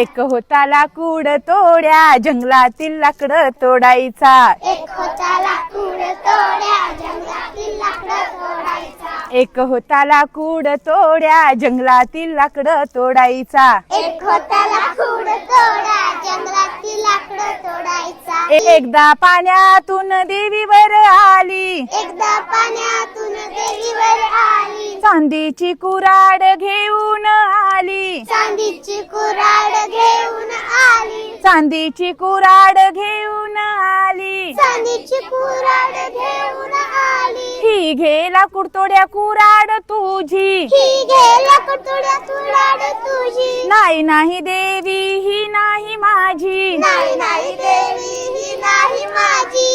एक होता लाकूड तोड्या जंगलातील लाकडं तोडायचा. एक होता लाकूड तोड्या जंगलातील लाकडं तोडायचा. एक होता लाकूड तोड्या जंगलातील लाकडं तोडायचा. एक होता लाकूड तोड्या जंगलातील लाकडं तोडायचा. एकदा पाण्यातून देवीवर आली. एकदा पाण्यातून देवीवर आली. चांदीची कुराड घेऊन आली. चांदीची कुराड घेऊन आली. चांदीची कुराड घेऊन आली. चांदीची कुराड घेऊन आली. ही घे लाकूड तोड्या कुराड तुझी. ही घे लाकूड तोड्या कुराड तुझी. नाही नाही देवी ही नाही माझी. नाही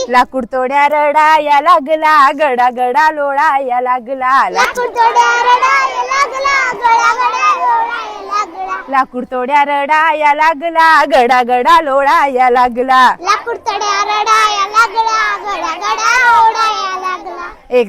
लाकूड तोड्या रडाया लागला गडा गडा लोळाया लागला. लाकूड तोड्या रडायला लागला गळा गळा लोळायला लागला. लाकूड तोड्या रडाया लागला गडा गडा लोळाया लागला. लाकूड तोड्या रडाया लागला. एक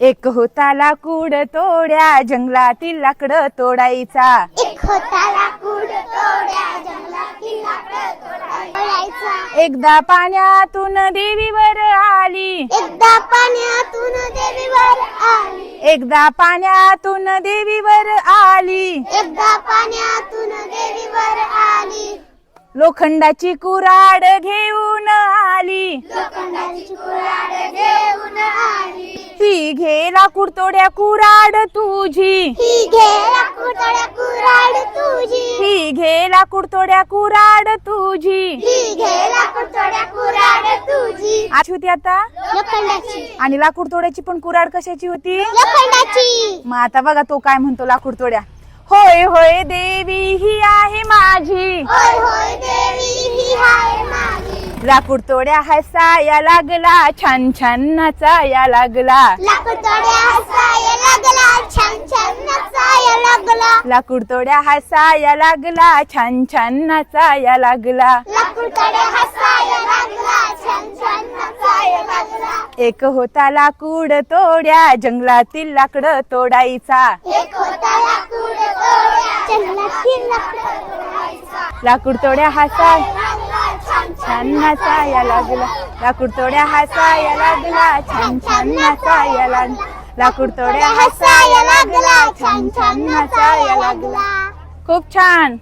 एक होता लाकूड तोड्या जंगलातील लाकडं तोडायचा. एक होता लाकूड तोड्या जंगलातील लाकडं तोडायचा. एकदा पाण्यातून देवीवर आली. एकदा पाण्यातून देवीवर आली. एकदा पाण्यातून देवीवर आली. एकदा पाण्यातून देवीवर आली. लोखंडाची कुराड घेऊन आली. घे लाकूड तोड्या कुराड तुझी. ही घे लाकूड तोड्या कुराड तुझी. ही कुराड तुझी. ही कुराड तुझी. आज होती आता? लोखंडाची. आणि लाकूड तोड्याची पण कुराड कशाची होती? लोखंडाची. मग आता बघा तो काय म्हणतो लाकूड तोड्या होय होय देवी ही आहे माझी. होय होय लाकूड तोड्या हसाया लागला छान छान नाचाया लागला. लाकूड तोड्या हसाया लागला छान छान नचाया लागला. लाकूड तोड्या हसाया लागला छान छान नाचाया लागला. लाकूड तोड्या हसाया लागला छान छान नचाया लागला. एक होता लाकूड तोड्या जंगलातील लाकडं तोडायचा. एक होता लाकूड तोड्या जंगलातील लाकडं तोडायचा. लाकूड तोड्या नाचाया लागला लाकूड तोड्या हसाया लागला छान छान नाचाया लागला लाकूड तोड्या हसाया लागला छान छान नाचाया लागला खूप छान.